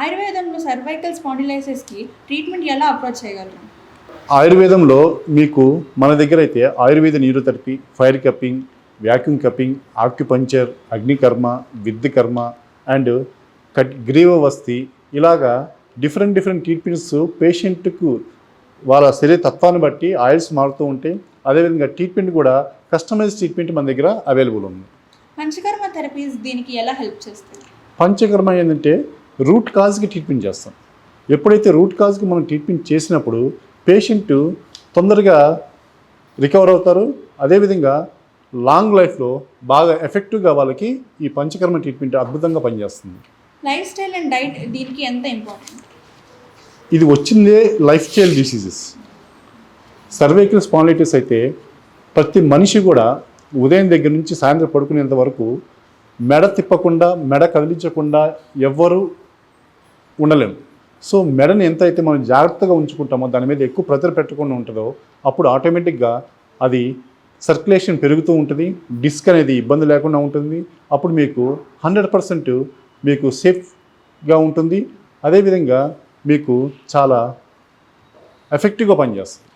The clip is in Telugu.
ఆయుర్వేదంలో సర్వైకల్ స్పాండిలైసిస్కి ట్రీట్మెంట్ ఎలా అప్రోచ్ చేయగలరు? ఆయుర్వేదంలో మీకు మన దగ్గర అయితే Ayurveda neurotherapy fire cupping vacuum cupping acupuncture అగ్నికర్మ విద్య కర్మ అండ్ కట్ గ్రీవవస్తి ఇలాగా డిఫరెంట్ డిఫరెంట్ ట్రీట్మెంట్స్ పేషెంట్కు వాళ్ళ శరీర తత్వాన్ని బట్టి ఆయిల్స్ మారుతూ ఉంటాయి అదేవిధంగా ట్రీట్మెంట్ కూడా కస్టమైజ్ ట్రీట్మెంట్ మన దగ్గర అవైలబుల్ ఉంది. పంచకర్మ థెరపీస్ దీనికి ఎలా హెల్ప్ చేస్తాయి? పంచకర్మ ఏంటంటే రూట్ కాజ్కి ట్రీట్మెంట్ చేస్తాం. ఎప్పుడైతే రూట్ కాజ్కి మనం ట్రీట్మెంట్ చేసినప్పుడు పేషెంట్ తొందరగా రికవర్ అవుతారు. అదేవిధంగా లాంగ్ లైఫ్లో బాగా ఎఫెక్టివ్గా వాళ్ళకి ఈ పంచకర్మ ట్రీట్మెంట్ అద్భుతంగా పనిచేస్తుంది. లైఫ్ స్టైల్ అండ్ డైట్ దీనికి ఎంత ఇంపార్టెంట్? ఇది వచ్చిందే life style diseases. Cervical spondylitis అయితే ప్రతి మనిషి కూడా ఉదయం దగ్గర నుంచి సాయంత్రం పడుకునేంత వరకు మెడ తిప్పకుండా మెడ కదిలించకుండా ఎవ్వరూ ఉండలేము. సో మెడని ఎంత అయితే మనం జాగ్రత్తగా ఉంచుకుంటామో దాని మీద ఎక్కువ ప్రెజర్ పెట్టకుండా ఉంటుందో అప్పుడు ఆటోమేటిక్గా అది సర్క్యులేషన్ పెరుగుతూ ఉంటుంది. డిస్క్ అనేది ఇబ్బంది లేకుండా ఉంటుంది. అప్పుడు మీకు హండ్రెడ్ పర్సెంట్ మీకు సేఫ్గా ఉంటుంది. అదేవిధంగా మీకు చాలా ఎఫెక్టివ్గా పనిచేస్తుంది.